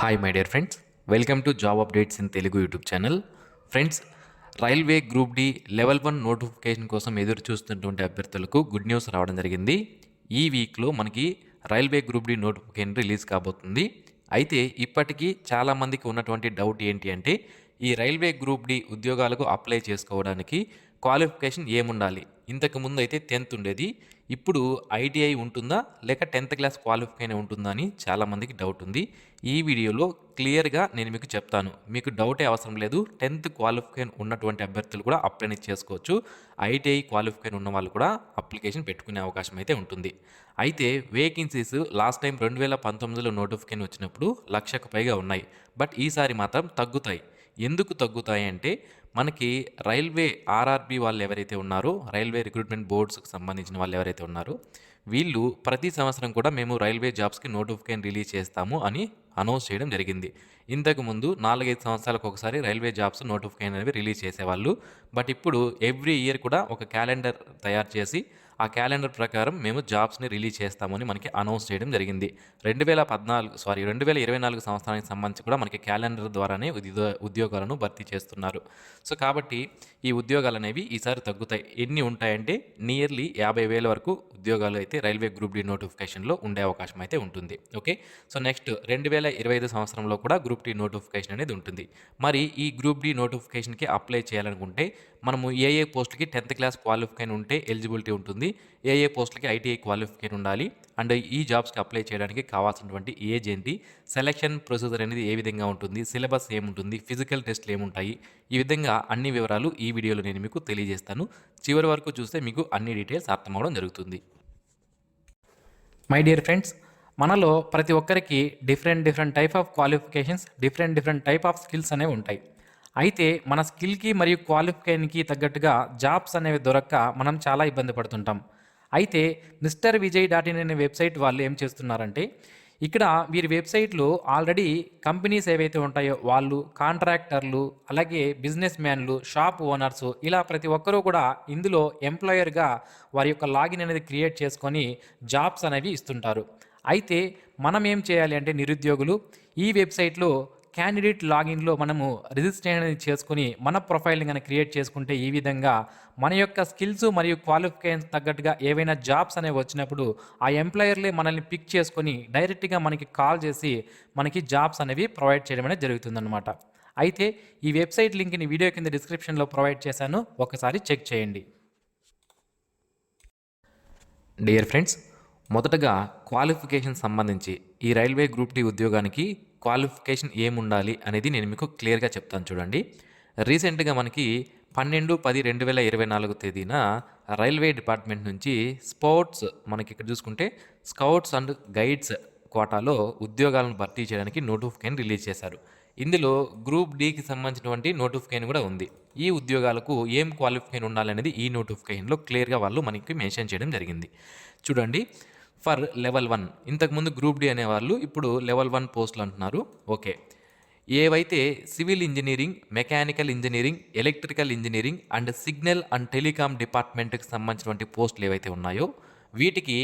Hi my dear friends welcome to job updates in Telugu YouTube channel friends railway group D level one notification కోసం ఎదురు చూస్తున్నటువంటి అభ్యర్థులకు good news రావడం జరిగింది. ఈ వీక్లో మనకి railway group D notification release కాబోతుంది. అయితే ఇప్పటికీ చాలామందికి ఉన్నటువంటి డౌట్ ఏంటి అంటే ఈ రైల్వే గ్రూప్ డి ఉద్యోగాలకు అప్లై చేసుకోవడానికి క్వాలిఫికేషన్ ఏముండాలి? ఇంతకు ముందు అయితే టెన్త్ ఉండేది. ఇప్పుడు ఐటీఐ ఉంటుందా? లేక టెన్త్ క్లాస్ క్వాలిఫికేషన్ ఉంటుందా అని చాలామందికి డౌట్ ఉంది. ఈ వీడియోలో క్లియర్గా నేను మీకు చెప్తాను. మీకు డౌటే అవసరం లేదు. టెన్త్ క్వాలిఫికేషన్ ఉన్నటువంటి అభ్యర్థులు కూడా అప్లై చేసుకోవచ్చు. ఐటీఐ క్వాలిఫికేషన్ ఉన్న వాళ్ళు కూడా అప్లికేషన్ పెట్టుకునే అవకాశం అయితే ఉంటుంది. అయితే వేకెన్సీస్ లాస్ట్ టైం రెండు వేల పంతొమ్మిదిలో నోటిఫికేషన్ వచ్చినప్పుడు లక్షకు పైగా ఉన్నాయి. బట్ ఈసారి మాత్రం తగ్గుతాయి. ఎందుకు తగ్గుతాయంటే మనకి రైల్వే ఆర్ఆర్బి వాళ్ళు ఎవరైతే ఉన్నారో రైల్వే రిక్రూట్మెంట్ బోర్డ్స్కి సంబంధించిన వాళ్ళు ఎవరైతే ఉన్నారో వీళ్ళు ప్రతి సంవత్సరం కూడా మేము రైల్వే జాబ్స్కి నోటిఫికేషన్ రిలీజ్ చేస్తాము అని అనౌన్స్ చేయడం జరిగింది. ఇంతకుముందు నాలుగైదు సంవత్సరాలకు ఒకసారి రైల్వే జాబ్స్ నోటిఫికేషన్ అనేవి రిలీజ్ చేసేవాళ్ళు. బట్ ఇప్పుడు ఎవ్రీ ఇయర్ కూడా ఒక క్యాలెండర్ తయారు చేసి ఆ క్యాలెండర్ ప్రకారం మేము జాబ్స్ని రిలీజ్ చేస్తామని మనకి అనౌన్స్ చేయడం జరిగింది. రెండు వేల పద్నాలుగు సారీ రెండు వేల ఇరవై నాలుగు సంవత్సరానికి సంబంధించి కూడా మనకి క్యాలెండర్ ద్వారానే ఉద్యోగాలను భర్తీ చేస్తున్నారు. సో కాబట్టి ఈ ఉద్యోగాలు అనేవి ఈసారి తగ్గుతాయి. ఎన్ని ఉంటాయంటే నియర్లీ యాభై వేల వరకు ఉద్యోగాలు అయితే రైల్వే గ్రూప్ డి నోటిఫికేషన్లో ఉండే అవకాశం అయితే ఉంటుంది. ఓకే? సో నెక్స్ట్ రెండు వేల ఇరవై ఐదు సంవత్సరంలో కూడా గ్రూప్ డి నోటిఫికేషన్ అనేది ఉంటుంది. మరి ఈ గ్రూప్ డి నోటిఫికేషన్కి అప్లై చేయాలనుకుంటే మనము ఏ ఏ పోస్టులకి టెన్త్ క్లాస్ క్వాలిఫికైన్ ఉంటే ఎలిజిబిలిటీ ఉంటుంది. ఏ ఏ పోస్టులకి ఐటీఐ క్వాలిఫికేషన్ ఉండాలి. అండ్ ఈ జాబ్స్కి అప్లై చేయడానికి కావాల్సినటువంటి ఏజ్ ఏంటి? సెలక్షన్ ప్రొసీజర్ అనేది ఏ విధంగా ఉంటుంది? సిలబస్ ఏముంటుంది? ఫిజికల్ టెస్ట్లు ఏముంటాయి? ఈ విధంగా అన్ని వివరాలు ఈ వీడియోలో నేను మీకు తెలియజేస్తాను. చివరి వరకు చూస్తే మీకు అన్ని డీటెయిల్స్ అర్థమవడం జరుగుతుంది. మై డియర్ ఫ్రెండ్స్ మనలో ప్రతి ఒక్కరికి different different type of qualifications different different type of skills అనేవి ఉంటాయి. అయితే మన స్కిల్కి మరియు క్వాలిఫికేషన్కి తగ్గట్టుగా జాబ్స్ అనేవి దొరక్క మనం చాలా ఇబ్బంది పడుతుంటాం. అయితే మిస్టర్ విజయ్ డాట్ ఇన్ అనే వెబ్సైట్ వాళ్ళు ఏం చేస్తున్నారంటే ఇక్కడ వీరి వెబ్సైట్లో ఆల్రెడీ కంపెనీస్ ఏవైతే ఉంటాయో వాళ్ళు కాంట్రాక్టర్లు అలాగే బిజినెస్ మ్యాన్లు షాప్ ఓనర్స్ ఇలా ప్రతి ఒక్కరూ కూడా ఇందులో ఎంప్లాయర్గా వారి యొక్క లాగిన్ అనేది క్రియేట్ చేసుకొని జాబ్స్ అనేవి ఇస్తుంటారు. అయితే మనం ఏం చేయాలి అంటే నిరుద్యోగులు ఈ వెబ్సైట్లో క్యాండిడేట్ లాగిన్లో మనము రిజిస్ట్రేషన్ అనేది చేసుకుని మన ప్రొఫైల్ని కనుక క్రియేట్ చేసుకుంటే ఈ విధంగా మన యొక్క స్కిల్స్ మరియు క్వాలిఫికేషన్ తగ్గట్టుగా ఏవైనా జాబ్స్ అనేవి వచ్చినప్పుడు ఆ ఎంప్లాయర్లే మనల్ని పిక్ చేసుకొని డైరెక్ట్గా మనకి కాల్ చేసి మనకి జాబ్స్ అనేవి ప్రొవైడ్ చేయడం అనేది జరుగుతుందన్నమాట. అయితే ఈ వెబ్సైట్ లింక్ని వీడియో కింద డిస్క్రిప్షన్లో ప్రొవైడ్ చేశాను. ఒకసారి చెక్ చేయండి. డియర్ ఫ్రెండ్స్ మొదటగా క్వాలిఫికేషన్ సంబంధించి ఈ రైల్వే గ్రూప్ డి ఉద్యోగానికి క్వాలిఫికేషన్ ఏముండాలి అనేది నేను మీకు క్లియర్గా చెప్తాను చూడండి. రీసెంట్గా మనకి పన్నెండు పది రెండు వేల ఇరవై నాలుగు తేదీన రైల్వే డిపార్ట్మెంట్ నుంచి స్పోర్ట్స్ మనకి ఇక్కడ చూసుకుంటే స్కౌట్స్ అండ్ గైడ్స్ కోటాలో ఉద్యోగాలను భర్తీ చేయడానికి నోటిఫికేషన్ రిలీజ్ చేశారు. ఇందులో గ్రూప్ డికి సంబంధించినటువంటి నోటిఫికేషన్ కూడా ఉంది. ఈ ఉద్యోగాలకు ఏం క్వాలిఫికేషన్ ఉండాలనేది ఈ నోటిఫికేషన్లో క్లియర్గా వాళ్ళు మనకి మెన్షన్ చేయడం జరిగింది. చూడండి ఫర్ లెవెల్ వన్. ఇంతకుముందు గ్రూప్ డి అనేవాళ్ళు ఇప్పుడు లెవెల్ వన్ పోస్టులు అంటున్నారు. ఓకే. ఏవైతే civil engineering mechanical engineering electrical engineering and signal and telecom డిపార్ట్మెంట్కి సంబంధించినటువంటి పోస్టులు ఏవైతే ఉన్నాయో వీటికి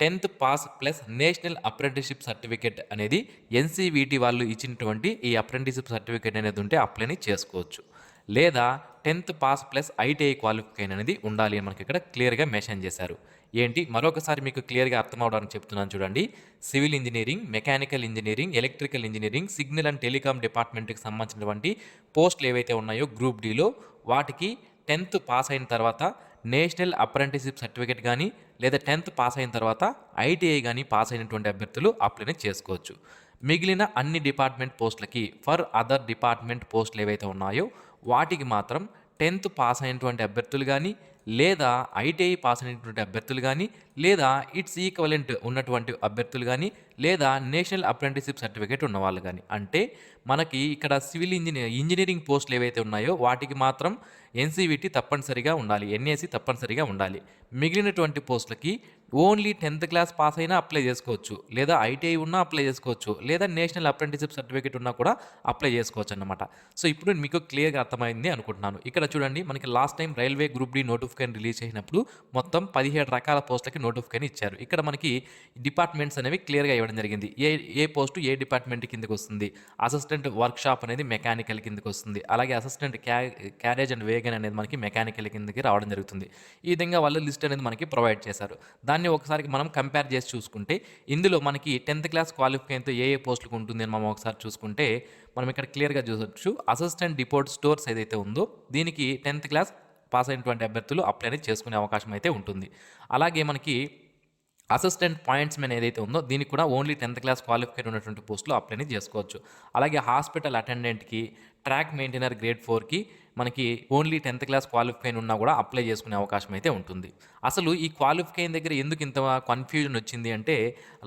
tenth pass plus national apprenticeship certificate అనేది ఎన్సీవీటీ వాళ్ళు ఇచ్చినటువంటి ఈ అప్రెంటిస్షిప్ సర్టిఫికేట్ అనేది ఉంటే అప్లైని చేసుకోవచ్చు. లేదా tenth pass plus ITI qualification అనేది ఉండాలి అని మనకి ఇక్కడ క్లియర్గా మెన్షన్ చేశారు. ఏంటి? మరొకసారి మీకు క్లియర్గా అర్థమవడానికి చెప్తున్నాను చూడండి. Civil engineering mechanical engineering electrical engineering signal and telecom డిపార్ట్మెంట్కి సంబంధించినటువంటి పోస్టులు ఏవైతే ఉన్నాయో గ్రూప్ డీలో వాటికి టెన్త్ పాస్ అయిన తర్వాత నేషనల్ అప్రెంటిస్షిప్ సర్టిఫికేట్ కానీ లేదా టెన్త్ పాస్ అయిన తర్వాత ఐటీఐ కానీ పాస్ అయినటువంటి అభ్యర్థులు అప్లైనే చేసుకోవచ్చు. మిగిలిన అన్ని డిపార్ట్మెంట్ పోస్టులకి ఫర్ అదర్ డిపార్ట్మెంట్ పోస్టులు ఏవైతే ఉన్నాయో వాటికి మాత్రం టెన్త్ పాస్ అయినటువంటి అభ్యర్థులు కానీ లేదా ఐటీఐ పాస్ అయినటువంటి అభ్యర్థులు కానీ లేదా ఇట్స్ ఈక్వలెంట్ ఉన్నటువంటి అభ్యర్థులు కానీ లేదా నేషనల్ అప్రెంటిస్షిప్ సర్టిఫికేట్ ఉన్నవాళ్ళు కానీ. అంటే మనకి ఇక్కడ సివిల్ ఇంజనీర్ ఇంజనీరింగ్ పోస్టులు ఏవైతే ఉన్నాయో వాటికి మాత్రం ఎన్సీవిటీ తప్పనిసరిగా ఉండాలి ఎన్ఏసి తప్పనిసరిగా ఉండాలి. మిగిలినటువంటి పోస్టులకి ఓన్లీ టెన్త్ క్లాస్ పాస్ అయినా అప్లై చేసుకోవచ్చు. లేదా ఐటీఐ ఉన్నా అప్లై చేసుకోవచ్చు. లేదా నేషనల్ అప్రెంటిస్షిప్ సర్టిఫికేట్ ఉన్నా కూడా అప్లై చేసుకోవచ్చు అన్నమాట. సో ఇప్పుడు మీకు క్లియర్గా అర్థమైంది అనుకుంటున్నాను. ఇక్కడ చూడండి మనకి last time railway group D notification release చేసినప్పుడు మొత్తం పదిహేడు రకాల పోస్టులకి నోటిఫికేషన్ ఇచ్చారు. ఇక్కడ మనకి డిపార్ట్మెంట్స్ అనేవి క్లియర్గా ఇవ్వడం జరిగింది. ఏ ఏ పోస్టు ఏ డిపార్ట్మెంట్ కిందకి వస్తుంది? అసిస్టెంట్ వర్క్షాప్ అనేది మెకానికల్ కిందకి వస్తుంది. అలాగే అసిస్టెంట్ క్యా క్యారేజ్ అండ్ వేగన్ అనేది మనకి మెకానికల్ కిందకి రావడం జరుగుతుంది. ఈ విధంగా వాళ్ళు లిస్ట్ అనేది మనకి ప్రొవైడ్ చేశారు. దాన్ని ఒకసారి మనం కంపేర్ చేసి చూసుకుంటే ఇందులో మనకి టెన్త్ క్లాస్ క్వాలిఫికేషన్తో ఏ ఏ పోస్టులకు ఉంటుంది అని మనం ఒకసారి చూసుకుంటే మనం ఇక్కడ క్లియర్గా చూసొచ్చు అసిస్టెంట్ డిపోర్ట్ స్టోర్స్ ఏదైతే ఉందో దీనికి టెన్త్ క్లాస్ పాస్ అయినటువంటి అభ్యర్థులు అప్లై అనేది చేసుకునే అవకాశం అయితే ఉంటుంది. అలాగే మనకి అసిస్టెంట్ పాయింట్స్ మెన్ ఏదైతే ఉందో దీనికి కూడా ఓన్లీ టెన్త్ క్లాస్ క్వాలిఫైడ్ ఉన్నటువంటి పోస్టులు అప్లైని చేసుకోవచ్చు. అలాగే హాస్పిటల్ అటెండెంట్కి ట్రాక్ మెయింటైనర్ గ్రేడ్ ఫోర్కి మనకి ఓన్లీ టెన్త్ క్లాస్ క్వాలిఫైన్ ఉన్నా కూడా అప్లై చేసుకునే అవకాశం అయితే ఉంటుంది. అసలు ఈ క్వాలిఫైన్ దగ్గర ఎందుకు ఇంత కన్ఫ్యూజన్ వచ్చింది అంటే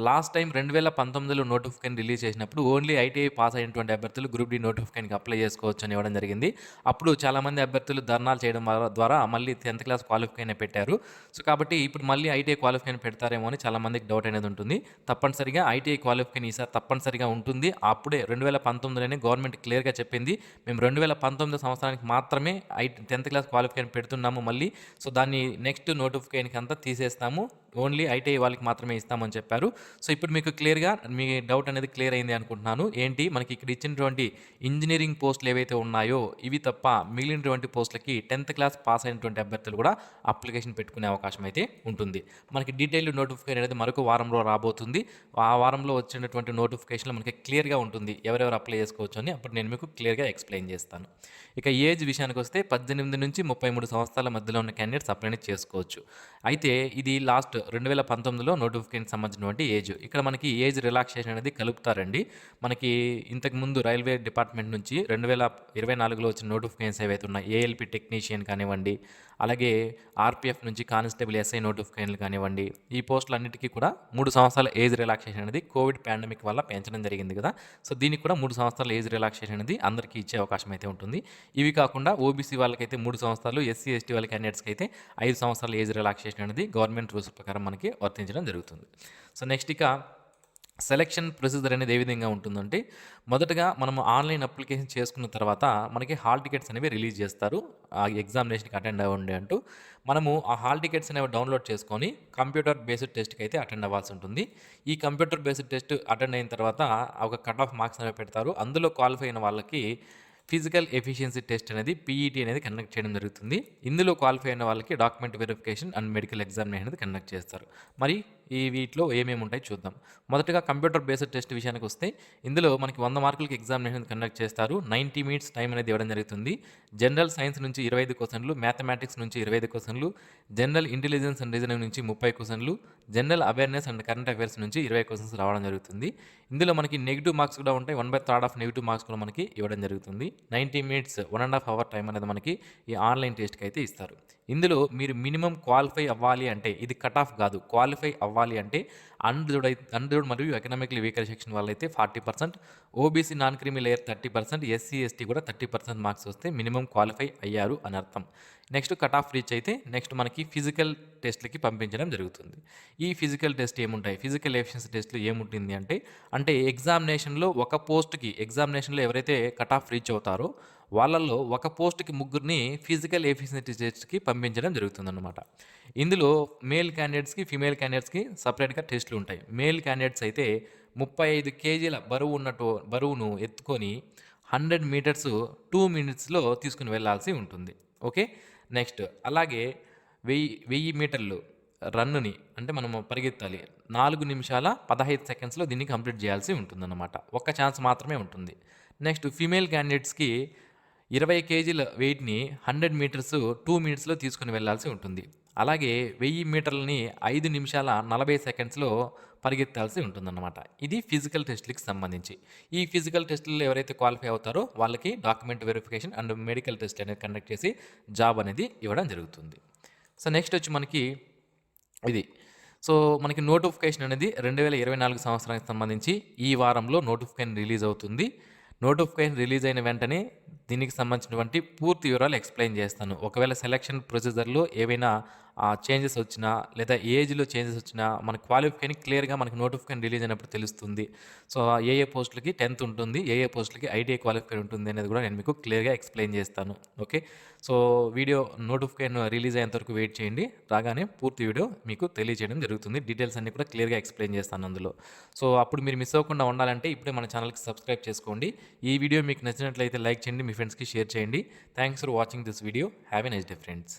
లాస్ట్ టైం రెండు వేల పంతొమ్మిదిలో నోటిఫికేషన్ రిలీజ్ చేసినప్పుడు ఓన్లీ ఐటీఐ పాస్ అయినటువంటి అభ్యర్థులు గ్రూప్ డి నోటిఫికేషన్కి అప్లై చేసుకోవచ్చు అని ఇవ్వడం జరిగింది. అప్పుడు చాలామంది అభ్యర్థులు ధర్నాలు చేయడం ద్వారా మళ్ళీ టెన్త్ క్లాస్ క్వాలిఫైన్ పెట్టారు. సో కాబట్టి ఇప్పుడు మళ్ళీ ఐటీఐ క్వాలిఫైన్ పెడతారేమో అని చాలామందికి డౌట్ అనేది ఉంటుంది. తప్పనిసరిగా ఐటీఐ క్వాలిఫైన్ ఈసారి తప్పనిసరిగా ఉంటుంది. అప్పుడే రెండు వేల పంతొమ్మిదిలోనే గవర్నమెంట్ క్లియర్గా చెప్పింది. మేము రెండు వేల పంతొమ్మిది సంవత్సరానికి మాత్రమే ఐ టెన్త్ క్లాస్ క్వాలిఫికేషన్ పెడుతున్నాము మళ్ళీ. సో దాన్ని నెక్స్ట్ నోటిఫికేషన్కి అంతా తీసేస్తాము. ఓన్లీ ఐటీఐ వాళ్ళకి మాత్రమే ఇస్తామని చెప్పారు. సో ఇప్పుడు మీకు క్లియర్గా మీ డౌట్ అనేది క్లియర్ అయింది అనుకుంటున్నాను. ఏంటి? మనకి ఇక్కడ ఇచ్చినటువంటి ఇంజనీరింగ్ పోస్టులు ఏవైతే ఉన్నాయో ఇవి తప్ప మిగిలినటువంటి పోస్టులకి టెన్త్ క్లాస్ పాస్ అయినటువంటి అభ్యర్థులు కూడా అప్లికేషన్ పెట్టుకునే అవకాశం అయితే ఉంటుంది. మనకి డీటెయిల్ నోటిఫికేషన్ అనేది మరొక వారంలో రాబోతుంది. ఆ వారంలో వచ్చినటువంటి నోటిఫికేషన్లో మనకి క్లియర్గా ఉంటుంది. ఎవరెవరు అప్లై చేసుకోవచ్చు అని అప్పుడు నేను మీకు క్లియర్గా ఎక్స్ప్లెయిన్ చేస్తాను. ఇక ఏజ్ విషయానికి వస్తే పద్దెనిమిది నుంచి ముప్పై మూడు సంవత్సరాల మధ్యలో ఉన్న క్యాండిడేట్స్ అప్లై చేసుకోవచ్చు. అయితే ఇది లాస్ట్ రెండు వేల పంతొమ్మిదిలో నోటిఫికేషన్ సంబంధించినటువంటి ఏజ్ ఇక్కడ మనకి ఏజ్ రిలాక్సేషన్ అనేది కలుపుతారండి. మనకి ఇంతకుముందు రైల్వే డిపార్ట్మెంట్ నుంచి రెండు వేల ఇరవై నాలుగులో వచ్చిన నోటిఫికేషన్స్ ఏవైతే ఉన్నాయి ఏఎల్పి టెక్నీషియన్ కానివ్వండి అలాగే ఆర్పిఎఫ్ నుంచి కానిస్టేబుల్ ఎస్ఐ నోటిఫికేషన్లు కానివ్వండి ఈ పోస్టులన్నిటికీ కూడా మూడు సంవత్సరాల ఏజ్ రిలాక్సేషన్ అనేది కోవిడ్ పాండమిక్ వల్ల పెంచడం జరిగింది కదా. సో దీనికి కూడా మూడు సంవత్సరాల ఏజ్ రిలాక్సేషన్ అనేది అందరికీ ఇచ్చే అవకాశం అయితే ఉంటుంది. ఇవి కాకుండా కాకుండా ఓబీసీ వాళ్ళకైతే మూడు సంవత్సరాలు ఎస్సీ ఎస్టీ వాళ్ళ క్యాండిడేట్స్కి అయితే ఐదు సంవత్సరాల ఏజ్ రిలాక్సేషన్ అనేది గవర్నమెంట్ రూల్స్ ప్రకారం మనకి వర్తించడం జరుగుతుంది. సో నెక్స్ట్ ఇక సెలక్షన్ ప్రొసీజర్ అనేది ఏ విధంగా ఉంటుందంటే మొదటగా మనం ఆన్లైన్ అప్లికేషన్ చేసుకున్న తర్వాత మనకి హాల్ టికెట్స్ అనేవి రిలీజ్ చేస్తారు. ఆ ఎగ్జామినేషన్కి అటెండ్ అవ్వండి అంటూ మనము ఆ హాల్ టికెట్స్ అనేవి డౌన్లోడ్ చేసుకొని కంప్యూటర్ బేస్డ్ టెస్ట్కి అయితే అటెండ్ అవ్వాల్సి ఉంటుంది. ఈ కంప్యూటర్ బేస్డ్ టెస్ట్ అటెండ్ అయిన తర్వాత ఒక కట్ ఆఫ్ మార్క్స్ అనేవి పెడతారు. అందులో క్వాలిఫై అయిన వాళ్ళకి ఫిజికల్ ఎఫిషియన్సీ టెస్ట్ అనేది పీఈటీ అనేది కండక్ట్ చేయడం జరుగుతుంది. ఇందులో క్వాలిఫై అయిన వాళ్ళకి document verification and medical examination అనేది కండక్ట్ చేస్తారు. మరి ఈ వీటిలో ఏమేమి ఉంటాయి చూద్దాం. మొదటగా కంప్యూటర్ బేస్డ్ టెస్ట్ విషయానికి వస్తే ఇందులో మనకి వంద మార్కులకి ఎగ్జామినేషన్ కండక్ట్ చేస్తారు. నైంటీ మినిట్స్ టైం అనేది ఇవ్వడం జరుగుతుంది. జనరల్ సైన్స్ నుంచి ఇరవై ఐదు క్వశ్చన్లు మ్యాథమెటిక్స్ నుంచి ఇరవై ఐదు క్వశ్చన్లు జనరల్ ఇంటెలిజెన్స్ అండ్ రీజనింగ్ నుంచి ముప్పై క్వశ్చన్లు general awareness and current affairs నుంచి ఇరవై క్వశ్చన్స్ రావడం జరుగుతుంది. ఇందులో మనకి నెగిటివ్ మార్క్స్ కూడా ఉంటాయి. One by third of negative marks కూడా మనకి ఇవ్వడం జరుగుతుంది. Ninety minutes one and half hour time అనేది మనకి ఈ ఆన్లైన్ టెస్ట్కి అయితే ఇస్తారు. ఇందులో మీరు మినిమం క్వాలిఫై అవ్వాలి అంటే ఇది కట్ ఆఫ్ కాదు. క్వాలిఫై అవ్వాలి అంటే అన్రిజర్వ్డ్ అయితే అన్రిజర్వ్డ్ మరియు ఎకనామిక్లీ వీకర్ సెక్షన్ వాళ్ళైతే forty percent OBC non creamy layer thirty percent SC ST కూడా థర్టీ పర్సెంట్ మార్క్స్ వస్తే మినిమం క్వాలిఫై అయ్యారు అని అర్థం. నెక్స్ట్ కట్ ఆఫ్ రీచ్ అయితే నెక్స్ట్ మనకి ఫిజికల్ టెస్ట్లకి పంపించడం జరుగుతుంది. ఈ ఫిజికల్ టెస్ట్ ఏముంటాయి? ఫిజికల్ ఎఫిషియన్సీ టెస్ట్లు ఏముంటుంది అంటే అంటే ఎగ్జామినేషన్లో ఒక పోస్ట్కి ఎగ్జామినేషన్లో ఎవరైతే కట్ ఆఫ్ రీచ్ అవుతారో వాళ్ళల్లో ఒక పోస్ట్కి ముగ్గురిని ఫిజికల్ ఎఫిషియన్సీ టెస్ట్కి పంపించడం జరుగుతుందన్నమాట. ఇందులో మేల్ క్యాండిడేట్స్కి ఫీమేల్ క్యాండిడేట్స్కి సపరేట్గా టెస్ట్లు ఉంటాయి. మేల్ క్యాండిడేట్స్ అయితే ముప్పై ఐదు కేజీల బరువు ఉన్నట్టు బరువును ఎత్తుకొని హండ్రెడ్ మీటర్స్ టూ మినిట్స్లో తీసుకుని వెళ్ళాల్సి ఉంటుంది. ఓకే? నెక్స్ట్ అలాగే వెయ్యి వెయ్యి మీటర్లు రన్నుని అంటే మనం పరిగెత్తాలి. నాలుగు నిమిషాల పదహైదు సెకండ్స్లో దీన్ని కంప్లీట్ చేయాల్సి ఉంటుందన్నమాట. ఒక్క ఛాన్స్ మాత్రమే ఉంటుంది. నెక్స్ట్ ఫీమేల్ క్యాండిడేట్స్కి ఇరవై కేజీల వెయిట్ని హండ్రెడ్ మీటర్స్ టూ మినిట్స్లో తీసుకుని వెళ్ళాల్సి ఉంటుంది. అలాగే వెయ్యి మీటర్లని ఐదు నిమిషాల నలభై సెకండ్స్లో పరిగెత్తాల్సి ఉంటుందన్నమాట. ఇది ఫిజికల్ టెస్ట్లకి సంబంధించి. ఈ ఫిజికల్ టెస్టులు ఎవరైతే క్వాలిఫై అవుతారో వాళ్ళకి document verification and medical test అనేది కండక్ట్ చేసి జాబ్ అనేది ఇవ్వడం జరుగుతుంది. సో నెక్స్ట్ వచ్చి మనకి ఇది. సో మనకి నోటిఫికేషన్ అనేది రెండు వేల ఇరవై నాలుగు సంవత్సరానికి సంబంధించి ఈ వారంలో నోటిఫికేషన్ రిలీజ్ అవుతుంది. నోటిఫికేషన్ రిలీజ్ అయిన వెంటనే దీనికి సంబంధించినటువంటి పూర్తి వివరాలు ఎక్స్ప్లెయిన్ చేస్తాను. ఒకవేళ సెలక్షన్ ప్రొసీజర్లో ఏవైనా చేంజెస్ వచ్చినా లేదా ఏజ్లో చేంజెస్ వచ్చినా మన క్వాలిఫికేషన్ క్లియర్గా మనకి నోటిఫికేషన్ రిలీజ్ అయినప్పుడు తెలుస్తుంది. సో ఏ ఏ పోస్టులకి టెన్త్ ఉంటుంది ఏ ఏ పోస్టులకి ఐటీఐ క్వాలిఫికేషన్ ఉంటుంది అనేది కూడా నేను మీకు క్లియర్గా ఎక్స్ప్లెయిన్ చేస్తాను. Okay so video notification release అయ్యేంత వరకు వెయిట్ చేయండి. రాగానే పూర్తి వీడియో మీకు తెలియజేయడం జరుగుతుంది. డీటెయిల్స్ అన్ని కూడా క్లియర్గా ఎక్స్ప్లెయిన్ చేస్తాను అందులో. సో అప్పుడు మీరు మిస్ అవ్వకుండా ఉండాలంటే ఇప్పుడే మన ఛానల్కి సబ్స్క్రైబ్ చేసుకోండి. ఈ వీడియో మీకు నచ్చినట్లయితే లైక్ చేయండి. మీ ఫ్రెండ్స్కి షేర్ చేయండి. Thanks for watching this video have a nice day friends